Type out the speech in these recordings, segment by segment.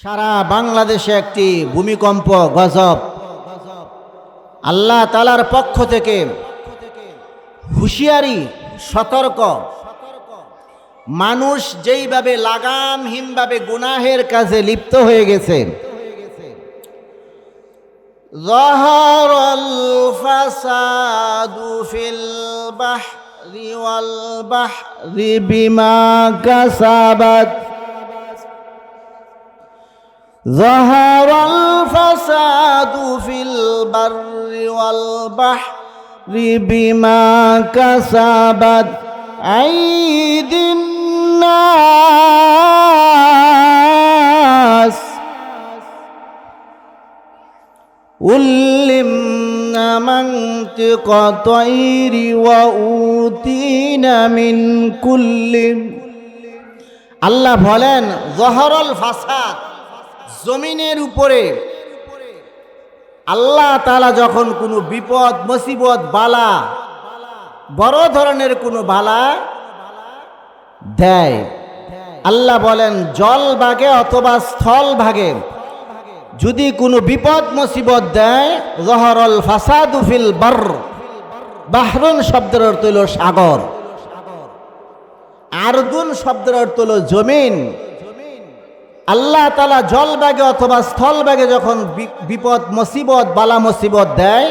সারা বাংলাদেশে একটি ভূমিকম্প গজব আল্লাহ তালার পক্ষ থেকে হুঁশিয়ারি সতর্ক মানুষ যেইভাবে লাগামহীনভাবে গুনাহের কাজে লিপ্ত হয়ে গেছে ظهر الفساد في البحر والبحر بما كسبت ظهر الفساد في البر والبحر بما كسبت أيدي الناس علمنا منطق طير وأوتينا من كل আল্লাহ বলেন জহরল ফাসাদ জমিনের উপরে আল্লাহ তালা যখন কোনো বিপদ, মুসিবত, বালা, বড় ধরনের কোনো বালা দেয়, আল্লাহ বলেন, জল ভাগে অথবা স্থল ভাগে যদি কোনো বিপদ, মুসিবত দেয়, জহরল ফাসাদুফিল বর বাহরুন শব্দের অর্থ হল সাগর, আরদুন শব্দের অর্থ হল জমিন। আল্লাহ তালা জল ব্যাগে অথবা স্থল ব্যাগে যখন বিপদ, মুসিবত, বালা, মুসিবত দেয়,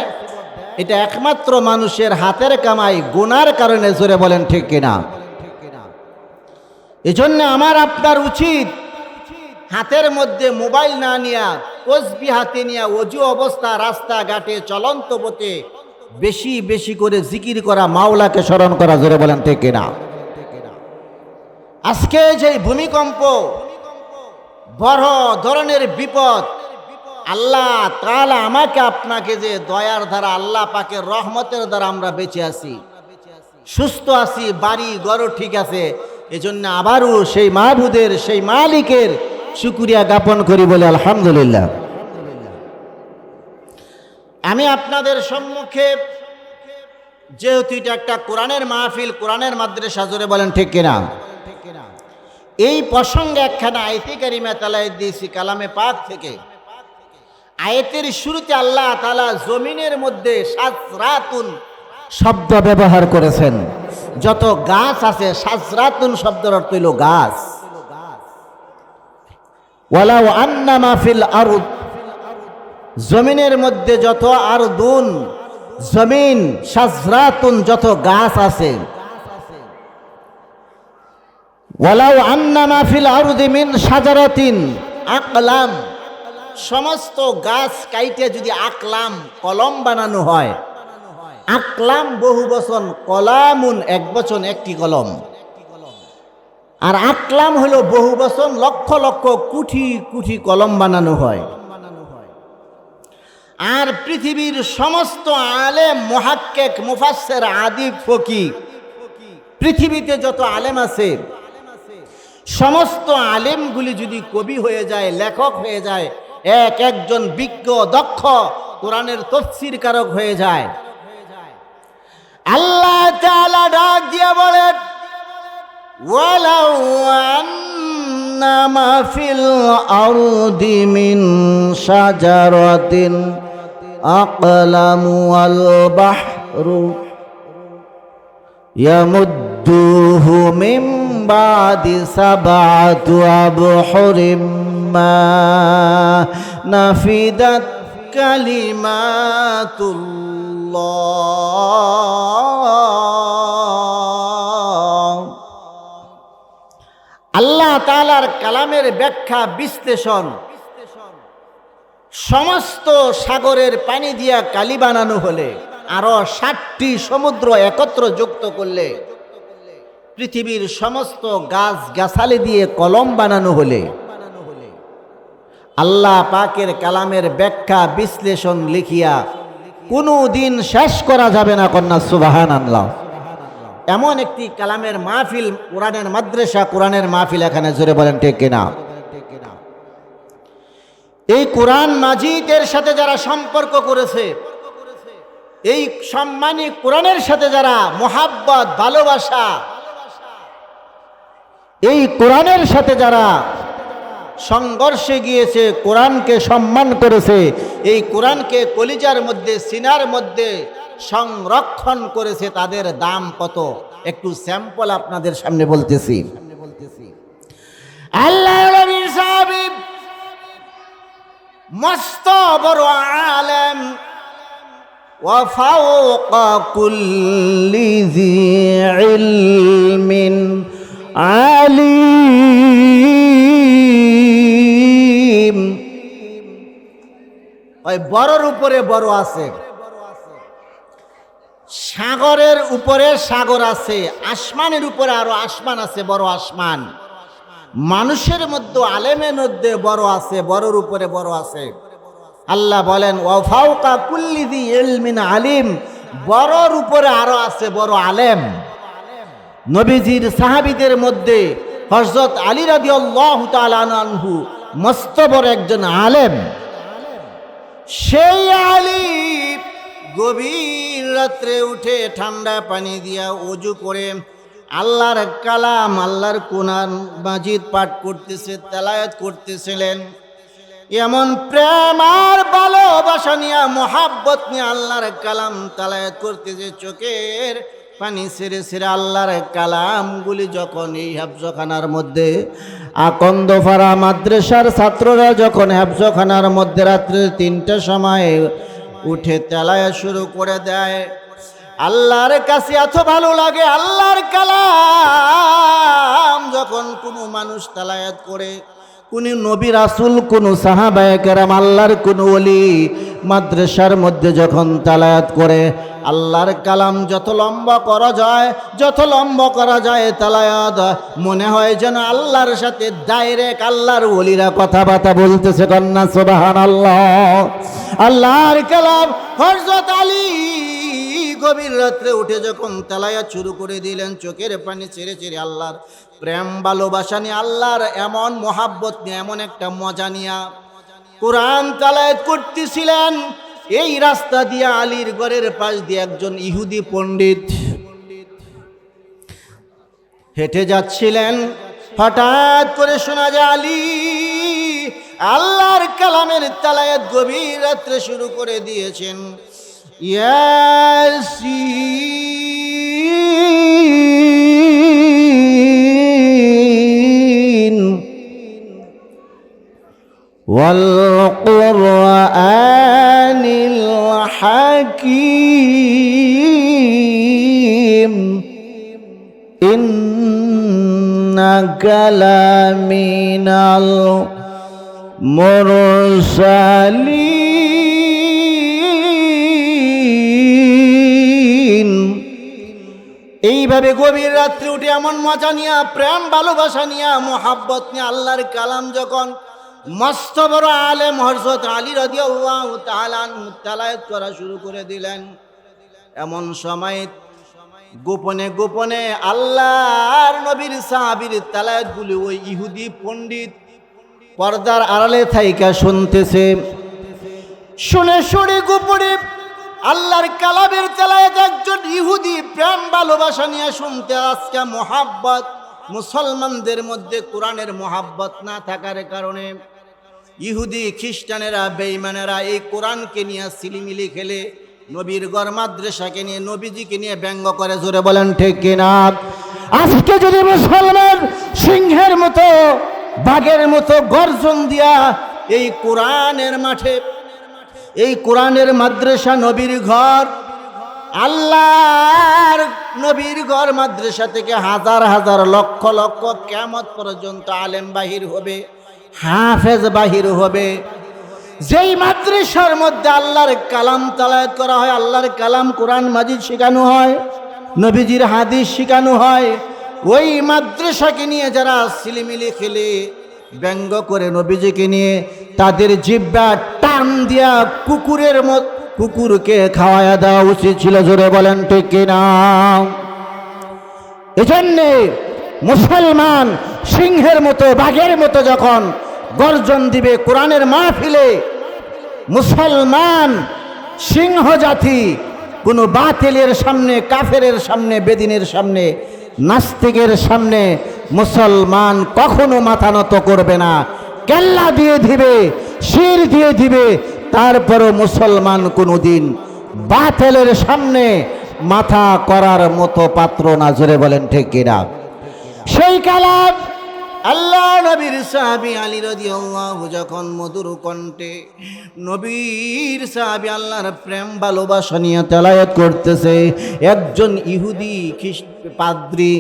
এটা একমাত্র মানুষের হাতের কামাই, গুনার কারণে জোরে বলেন ঠিক কিনা? এজন্য আমার আপনার উচিত হাতের মধ্যে মোবাইল না নিয়া, তসবি হাতে নিয়া অজু অবস্থা রাস্তা ঘাটে চলন্ত পথে বেশি বেশি করে জিকির করা, মাওলাকে স্মরণ করা, জোরে বলেন ঠিক কিনা? আজকে যে ভূমিকম্প বড় ধরনের বিপদ। আল্লাহ তাআলা আমাকে আপনাকে যে দয়ার দ্বারা, আল্লাহ পাকে রহমতের দ্বারা আমরা বেঁচে আছি। সুস্থ আছি, বাড়ি গড় ঠিক আছে। এজন্য আবারও সেই মাহবুদের, সেই মালিকের শুকুরিয়া জ্ঞাপন করি বলে আলহামদুলিল্লাহ। আমি আপনাদের সম্মুখে যেহেতু এটা একটা কোরআনের মাহফিল, কোরআনের মাদ্রাসা, জোরে বলেন ঠিক কিনা? এই প্রসঙ্গে একখানা আয়তি কারিমা তালাই দিয়েছি, কালামে পাক থেকে। আয়তের শুরুতে আল্লাহ তালা জমিনের মধ্যে সাজরাতুন শব্দ ব্যবহার করেছেন। যত গাছ আছে, সাজরাতুন শব্দের অর্থ হইল গাছ। ওয়ালাউ আন্না মাহফিল আরুদ। জমিনের মধ্যে যত আর দুন জমিন সাজরাতুন যত গাছ আছে ওয়ালাউ আন্না মাহফিল আরুদি মিন সাজারাতিন আকলাম। সমস্ত গাছ কাইটে যদি আকলাম, কলম বানানো হয়। আকলাম বহু বচন, কলামুন এক বচন, একটি কলম। আর আকলাম হলো বহু বচন, লক্ষ লক্ষ কুঠি কুঠি কলম বানানো হয়। আর পৃথিবীর সমস্ত আলেম, মহাক্কেক মুফাসের আদি ফকি পৃথিবীতে যত আলেম আছে সমস্ত আলেমগুলি যদি কবি হয়ে যায়, লেখক হয়ে যায়, এক একজন বিজ্ঞ, দক্ষ, কোরআনের তফসির কারক হয়ে যায়। আল্লাহ তাআলা ডাক দিয়া বলেন, ওয়ালাউ আন্নামা ফিল আরদি মিন শাজারাতিন আকলামু আল বাহরু ইয়ামুদ্দুহু মিন بعد سبعة أبحر ما نفدت كلمات الله আল্লাহ তালার কালামের ব্যাখ্যা বিশ্লেষণ সমস্ত সাগরের পানি দিয়া কালি বানানো হলে আরো ষাটটি সমুদ্র একত্র যুক্ত করলে পৃথিবীর সমস্ত গাছ গাছালি দিয়ে কলম বানানো হলে আল্লাহ পাকের কালামের ব্যাখ্যা বিশ্লেষণ লিখিয়া কোনো দিন শেষ করা যাবে না, কন্যা সুবাহান আল্লাহ এমন একটি কালামের মাহফিল কোরআনের মাদ্রাসা, কোরআনের মাহফিল এখানে জোরে বলেন ঠিক কিনা? এই কোরআন মাজিদের সাথে যারা সম্পর্ক করেছে, এই সম্মানী কোরআনের সাথে যারা মোহাব্বত, ভালোবাসা এই কোরআনের সাথে যারা সংঘর্ষে গিয়েছে কোরআনকে সম্মান করেছে এই কোরআনকে কলিজার মধ্যে সিনার মধ্যে সংরক্ষণ করেছে তাদের দাম কত একটু স্যাম্পল আপনাদের সামনে বলতেছি আল্লাহ নবীর সাহাবী মস্ত বড় আলেম وفوق كل ذي علم আলিম। ওই বড়র উপরে বড় আছে। সাগরের উপরে সাগর আছে। আসমানের উপরে আরও আসমান আছে, বড় আসমান। মানুষের মধ্যে, আলেমের মধ্যে বড় আছে, বড়র উপরে বড় আছে। আল্লাহ বলেন ওয়াফাউকা কুল্লিদি এলমিন আলিম। বড়র উপরে আরও আছে, বড় আলেম। নবীজির সাহাবিদের মধ্যে হজরত আলী রাজি আল্লাহ আনহু মস্ত বড় একজন আলেম। সেই আলী গভীর রাত্রে উঠে ঠান্ডা পানি দিয়া অজু করে আল্লাহর কালাম, আল্লাহর কোরআন মাজিদ পাঠ করতেছে তেলায়াত করতেছিলেন। এমন প্রেম আর ভালোবাসা নিয়ে, মোহাব্বত নিয়ে আল্লাহর কালাম তালায়াত করতেছে, চোখের পানি সেরে সেরে আল্লাহর কালামগুলি যখন এই হাফজখানার মধ্যে আকন্দফারা মাদ্রাসার ছাত্ররা যখন হাফজখানার মধ্যে রাত্রে তিনটে সময় উঠে তেলায়া শুরু করে দেয়, আল্লাহর কাছে এত ভালো লাগে, আল্লাহর কালাম, যখন কোনো মানুষ তালায়াত করে কোন নবী রাসুল, কোন সাহাবায় কেরাম, আল্লাহর কোন অলি মাদ্রাসার মধ্যে যখন তালায়াত করে, আল্লাহর কালাম যত লম্বা করা যায়, যত লম্বা করা যায় তালায়াত, মনে হয় যেন আল্লাহর সাথে ডাইরেক্ট আল্লাহর অলিরা কথাবার্তা বলতেছে কন্যা সোবাহান আল্লাহ আল্লাহর কালাম হরজত আলী গভীর রাত্রে উঠে যখন তেলায়া শুরু করে দিলেন, চোখের পানি ছেড়ে ছেড়ে আল্লাহর প্রেম, ভালোবাসা নিয়ে, আল্লাহর এমন মোহাব্বত নিয়ে, এমন একটা মজা নিয়া কোরআন তালায়াত করতেছিলেন। এই রাস্তা দিয়ে আলীর ঘরের পাশ দিয়ে একজন ইহুদি পণ্ডিত হেঁটে যাচ্ছিলেন। হঠাৎ করে শোনা যায়, আলী আল্লাহর কালামের তালায়াত গভীর রাত্রে শুরু করে দিয়েছেন। ياسين. والقرآن الحكيم. إنك لمن المرسلين. এইভাবে গভীর রাত্রে উঠে এমন মজা নিয়া, প্রেম, ভালোবাসা নিয়া, মোহাব্বত নিয়ে, আল্লাহর কালাম যখন মস্ত বড় আলেম হরসত আলী রদিয়াল্লাহ তালায়ত করা শুরু করে দিলেন। এমন সময় গোপনে গোপনে আল্লাহর নবীর সাহাবির তালায়ত গুলি ওই ইহুদি পণ্ডিত পর্দার আড়ালে থাইকা শুনতেছে। শুনে শুনে গোপনে আল্লাহর কালামের তেলায়ত একজন ইহুদি প্রেম ভালোবাসা নিয়ে শুনতে আজকে মোহাব্বত, মুসলমানদের মধ্যে কোরআনের মোহাব্বত না থাকার কারণে ইহুদি খ্রিস্টানেরা বেইমানেরা এই কোরআনকে নিয়ে সিলিমিলি খেলে, নবীর গড় মাদ্রাসাকে নিয়ে, নবীজিকে নিয়ে ব্যঙ্গ করে, জোরে বলেন ঠিক কিনা? আজকে যদি মুসলমান সিংহের মতো, বাঘের মতো গর্জন দিয়া এই কোরআনের মাঠে এই কোরআনের মাদ্রাসা নবীর ঘর। আল্লাহর নবীর ঘর মাদ্রাসা থেকে হাজার হাজার লক্ষ লক্ষ কেমত পর্যন্ত আলেম বাহির হবে, হাফেজ বাহির হবে। যেই মাদ্রাসার মধ্যে আল্লাহর কালাম তালায়াত করা হয়, আল্লাহর কালাম কোরআন মাজিদ শেখানো হয়, নবীজির হাদিস শেখানো হয়, ওই মাদ্রাসাকে নিয়ে যারা সিলিমিলি খেলে ব্যঙ্গ করে নবীজিকে নিয়ে তাদের জিব্বা টান দিয়া কুকুরের মত, কুকুরকে খাওয়ায়া দেওয়া উচিত ছিল, জোরে বলেন ঠিক কিনা? এজন্যে মুসলমান সিংহের মতো, বাঘের মতো যখন গর্জন দিবে কোরআনের মাহফিলে, মুসলমান সিংহ জাতি কোনো বাতিলের সামনে, কাফেরের সামনে, বেদিনের সামনে, নাস্তিকের সামনে মুসলমান কখনো মাথা নত করবে না। কেল্লা দিয়ে দিবে, শির দিয়ে দিবে, তারপরও মুসলমান কোনোদিন বাতেলের সামনে মাথা করার মতো পাত্র না, জোরে বলেন ঠিক কিনা? সেই কালাম আল্লাহ নবীর সাহাবি আলী রাদিয়াল্লাহু যখন মধুর কণ্ঠে নবীর সাহাবি আল্লাহর প্রেম, ভালোবাসা নিয়ে তেলায়াত করতেছে, একজন ইহুদি খ্রিস্ট পাদ্রী,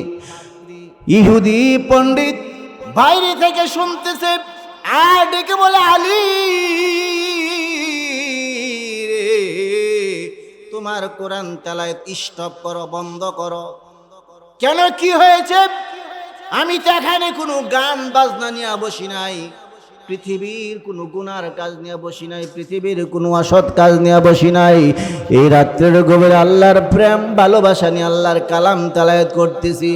ইহুদি পণ্ডিত, বাইরে থেকে শুনতেছে আর ডেকে বলে আলী রে, তোমার কোরআন তেলায় স্টপ করো বন্ধ করো। কেন কি হয়েছে? আমি তো এখানে কোনো গান বাজনা নিয়ে বসি নাই। পৃথিবীর কোনো গুনার কাজ নিয়ে বসি নাই, পৃথিবীর কোনো অসৎ কাজ নিয়ে বসি নাই। এই রাত্রের গভীরে আল্লাহর প্রেম, ভালোবাসা নিয়ে আল্লাহর কালাম তালায়াত করতেছি।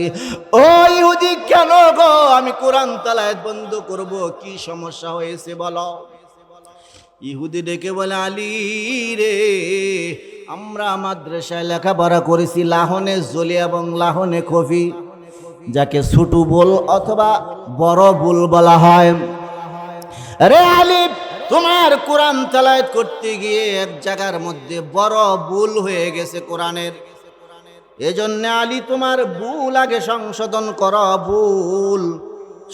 ও ইহুদি, কেন গো? আমি কোরআন তালায়াত বন্ধ করব, কি সমস্যা হয়েছে বলো? ইহুদি ডেকে বলে, আলী রে, আমরা মাদ্রাসায় লেখাপড়া করেছি, লাহনে জলি এবং লাহনে কফি। যাকে ছুটু বুল অথবা বড় বুল বলা হয়। রে আলিফ, তোমার কোরআন তালায়াত করতে গিয়ে এক জায়গার মধ্যে বড় ভুল হয়ে গেছে কোরআনের। এজন্য আলী, তোমার ভুল আগে সংশোধন কর, ভুল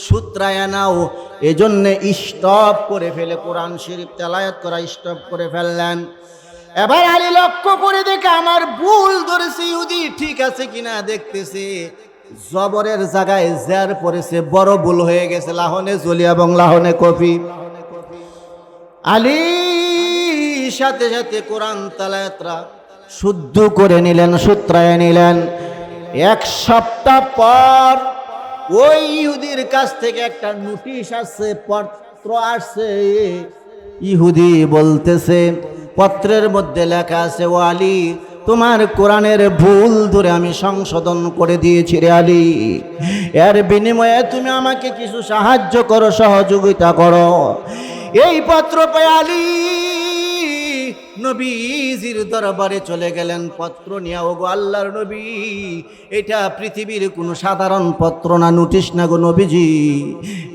সূত্রায় নাও। এজন্য স্টপ করে ফেলে কোরআন শরীফ তেলায়াত করা স্টপ করে ফেললেন। এবার আলী লক্ষ্য করে দেখে, আমার ভুল ধরেছে, ইহুদি ঠিক আছে কিনা দেখতেছে। জবরের জায়গায় জের পড়েছে, বড় ভুল হয়ে গেছে, লাহনে জলি এবং লাহনে কফি। আলী সাথে সাথে কোরআন তালায়াতরা শুদ্ধ করে নিলেন, সূত্রায় নিলেন। এক সপ্তাহ পর ওই ইহুদির কাছ থেকে একটা নোটিশ আসছে, পত্র আসছে। ইহুদি বলতেছে, পত্রের মধ্যে লেখা আছে, ও আলী তোমার কোরআনের ভুল ধরে আমি সংশোধন করে দিয়েছি রে আলী। এর বিনিময়ে তুমি আমাকে কিছু সাহায্য করো, সহযোগিতা করো। এই পত্র পেয়ে আলী। নবীজির দরবারে চলে গেলেন, পত্র নিয়ে, ওগো আল্লাহর নবী, এটা পৃথিবীর কোনো সাধারণ পত্র না, নোটিশ না গো নবীজি?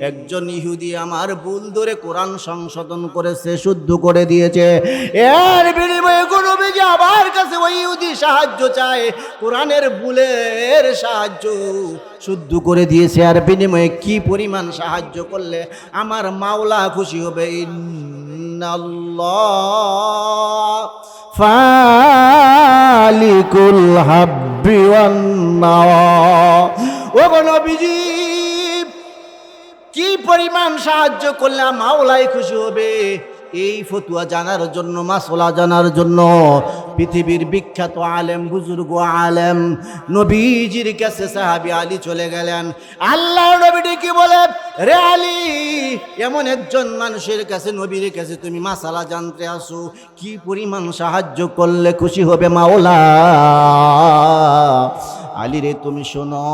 একজন ইহুদি আমার ভুল ধরে কোরআন সংশোধন করেছে, শুদ্ধ করে দিয়েছে। এর বিনিময়ে গো নবীজি আমার কাছে ওই ইহুদি সাহায্য চায়, কোরআনের ভুলের সাহায্য শুদ্ধ করে দিয়েছে। আর বিনিময়ে কি পরিমাণ সাহায্য করলে আমার মাওলা খুশি হবে? ফালিকুল হাব্বি ওয়ান নাওয়া ও গো নবীজি কি পরিমাণ সাহায্য করলে মাওলাই খুশি হবে। এই ফতুয়া জানার জন্য, মাসলা জানার জন্য, পৃথিবীর বিখ্যাত আলেম, বুজুর্গ আলেম, নবীজির কাছে সাহাবি আলী চলে গেলেন। আল্লাহ নবীটি কি বলে, রে আলী, এমন একজন মানুষের কাছে, নবীর কাছে তুমি মাসালা জানতে আসো, কি পরিমাণ সাহায্য করলে খুশি হবে মাওলা? আলী রে, তুমি শোনো,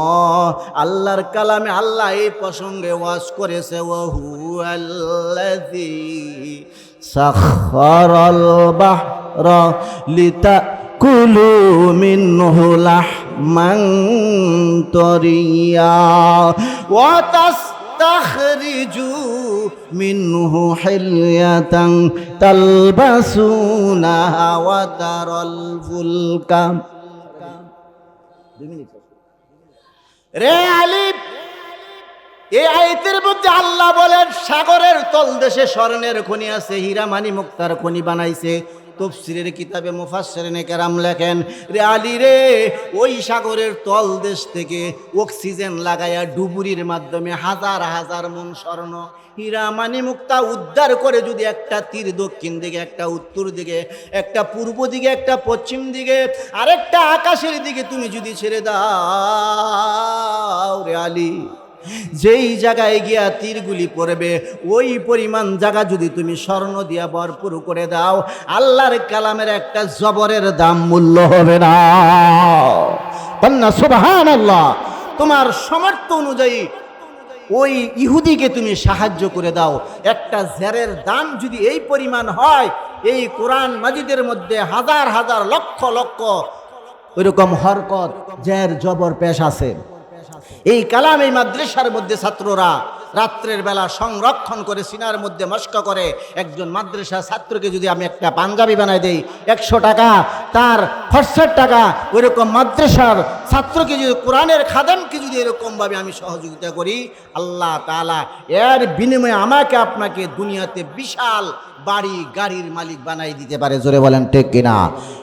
আল্লাহর কালামে আল্লাহ এই প্রসঙ্গে ওয়াজ করেছে ওহু আল্লাযী সাখখারাল বাহরা লিতাকুলু মিনহু লাহমান তরিয়া ওয়া তাস্তাখরিজু মিনহু হিলয়াতান তালবাসুনাহা ওয়া তারাল ফুলকা রে আলিফ এই আয়তের মধ্যে আল্লাহ বলেন, সাগরের তলদেশে স্বর্ণের খনি আছে, হীরামানি মুক্তার খনি বানাইছে। তফসিরের কিতাবে মুফাসসিরিনে কেরাম লেখেন, রে আলী রে, ওই সাগরের তল দেশ থেকে অক্সিজেন লাগায়া ডুবুরির মাধ্যমে হাজার হাজার মন স্বর্ণ হীরা মানি মুক্তা উদ্ধার করে যদি একটা তীর দক্ষিণ দিকে, একটা উত্তর দিকে, একটা পূর্ব দিকে, একটা পশ্চিম দিকে, আরেকটা আকাশের দিকে তুমি যদি ছেড়ে দাও, রে আলী। যেই জায়গায় গিয়া তীরগুলি পড়বে, ওই পরিমাণ জায়গা যদি তুমি স্বর্ণ দিয়া ভরপুর করে দাও, আল্লাহর কালামের একটা জবরের দাম মূল্য হবে না। সুবাহান আল্লাহ তোমার সামর্থ্য অনুযায়ী ওই ইহুদিকে তুমি সাহায্য করে দাও। একটা জেরের দাম যদি এই পরিমাণ হয়, এই কোরআন মাজিদের মধ্যে হাজার হাজার লক্ষ লক্ষ, ওইরকম হরকত জের জবর, পেশ আছে। এই কালাম এই মাদ্রাসার মধ্যে ছাত্ররা রাত্রের বেলা সংরক্ষণ করে সিনার মধ্যে মস্ক করে। একজন মাদ্রাসা ছাত্রকে যদি আমি একটা পাঞ্জাবি বানাই দেই, একশো টাকা, তার খরচার টাকা, ওইরকম মাদ্রাসার ছাত্রকে যদি কোরআনের খাদেমকে যদি এরকমভাবে আমি সহযোগিতা করি, আল্লাহ তালা এর বিনিময়ে আমাকে আপনাকে দুনিয়াতে বিশাল বাড়ি, গাড়ির মালিক বানাই দিতে পারে। জোরে বলেন, ঠিক কিনা?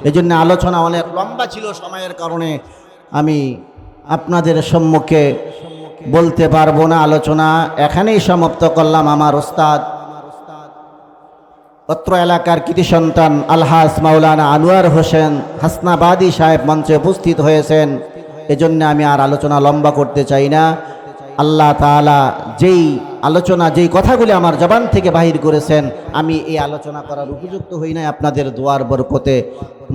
এই জন্য আলোচনা অনেক লম্বা ছিল সময়ের কারণে আমি আপনাদের সম্মুখে বলতে পারব না, আলোচনা এখানেই সমাপ্ত করলাম আমার ওস্তাদ। অত্র এলাকার কৃতি সন্তান আলহাস মাওলানা আনোয়ার হোসেন হাসনাবাদী সাহেব মঞ্চে উপস্থিত হয়েছেন। এজন্য আমি আর আলোচনা লম্বা করতে চাই না। আল্লাহ তাআলা যেই আলোচনা, যেই কথাগুলি আমার জবান থেকে বাহির করেছেন, আমি এই আলোচনা করার উপযুক্ত হই নাই। আপনাদের দোয়ার বরকতে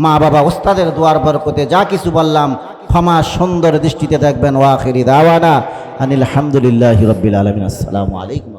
মা বাবা ওস্তাদের দোয়ার বরকতে যা কিছু বললাম ক্ষমা সুন্দর দৃষ্টিতে দেখবেন ওয়াখিরি দাওয়ানা আনিল আলহামদুলিল্লাহ রবিল আলমিন। আসসালামু আলাইকুম।